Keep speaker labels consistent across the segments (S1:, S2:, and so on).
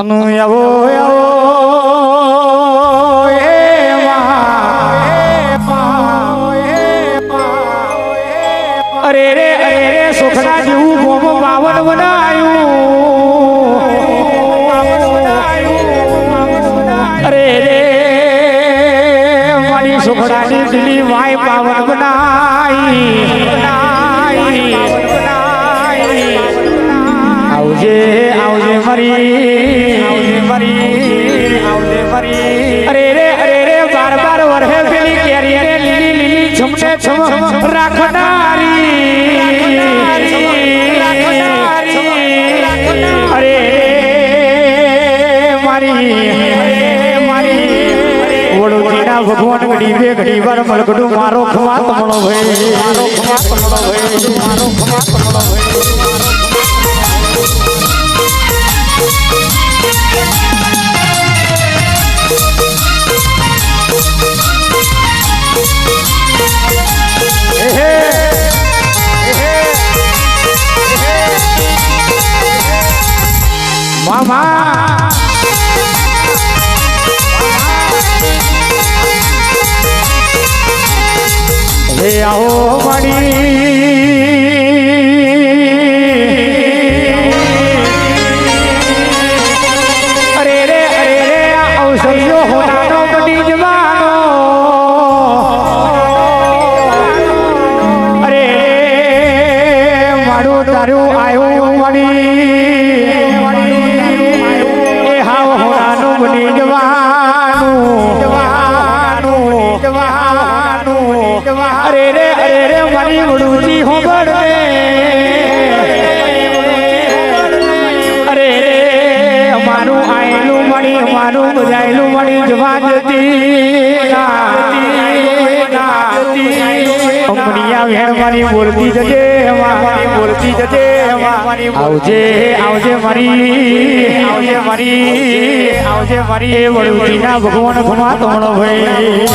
S1: અનુ આવો આવો એ માં. અરે રે અરે રે સુખડા જેવું ગોમ બાવન બનાયું અરે રે મારી સુખડાની દિલી વાય પાવન બનાઈ આવજે આવજે મરી લીલી છમ રાખનારી. અરે મારી મારી. વડોદરીના ભગવાન ઘડી બે ઘડી વાર મલકડું મારો ખમાત મળો ભાઈ મારો ખમાત મળો ભાઈ મારો ખમાત મળો ભાઈ. મામા હે આવો મળી જવાનું અરે રે અરે રે, મારી વડુજી હોબળ અરે રે, અમારું આયેલું મળી અમારું બજાયેલું મળી જવા જતી. એ વડુતીના ભગવાન ખમા તમણો ભાઈ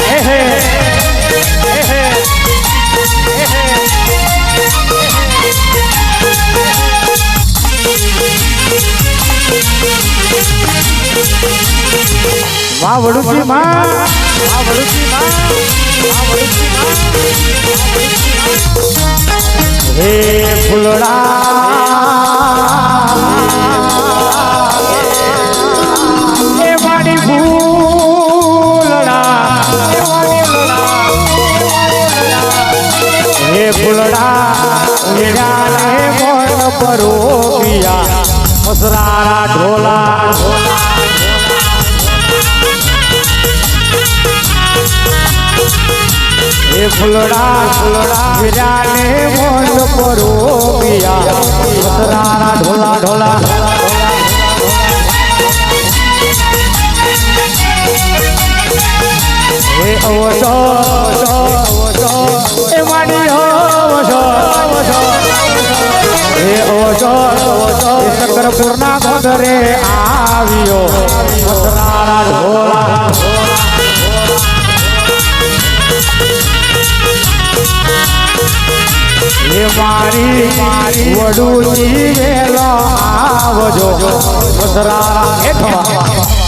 S1: હે હે હે હે માં વડુતી માં માં વડુતી માં માં વડુતી માં હે ફૂલડા મન પરો પિયા મસરારા ઢોલા. એ ફૂલડા ફૂલડા, વિરાને મન પરો પિયા મસરારા ઢોલા ઢોલા. એ અવસો એ શંકરપુરના ઘરે આવ્યો. મસરારા ઢોળા એ મારી મારી વડુજી વેલો આવજો. મસરારા હેઠવા